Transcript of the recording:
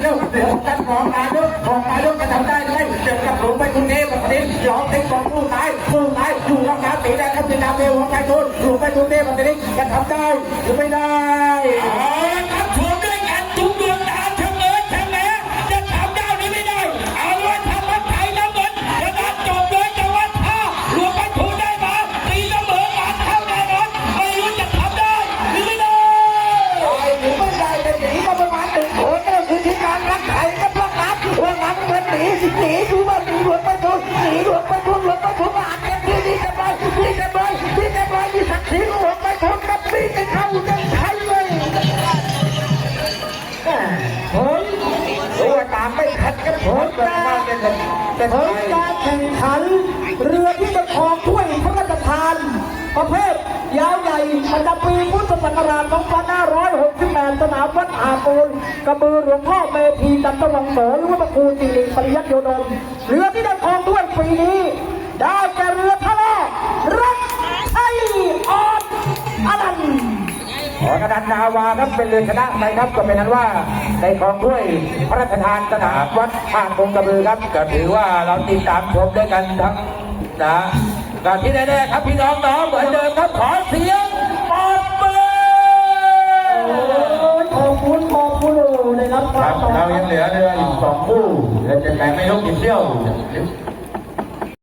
เร็วเดี๋ยวกันของนายกของนายกจะทำได้ไหมเดือดกับหลวงไปกรุงเทพประเทศหลอกเต็กของผู้ตายผู้ตายอยู่รับน้ำสีแด้ครับเป็นน้ำเทวของไายชนหลวงไปกรุงเทพประเทศจะทำได้หรือไม่ได้ ผลการเป็นเป็นผลการแข่งขัน เรือที่จะครองถ้วยพระราชทาน ประเภทยาวใหญ่ประจำปีพุทธศักราช2568 สนามวัดอาปูนกระบือหลวงพ่อเมธีจันทวังโสหรือว่าตระกูลสิริปริยัติโยดมเรือที่ได้ครองถ้วยปีนี้ ได้แก่เรือ ขอกระดานนาวาครับเป็นเรือชนะไปครับก็เป็นนั้นว่าในของถ้วยพระราชทานสนามวัดอ่างคงกระบือครับก็ถือว่าเราติดตามชมด้วยกันทั้งนะก็ที่แน่ๆครับพี่น้องน้องเหมือนเดิมครับขอเสียงปรบมือโอ้ยขอบคุณขอบคุณได้รับควารัมบเรายังเหลือเรืออีกสองคู่เราจะแข่งไม่ลงกี่เที่ยว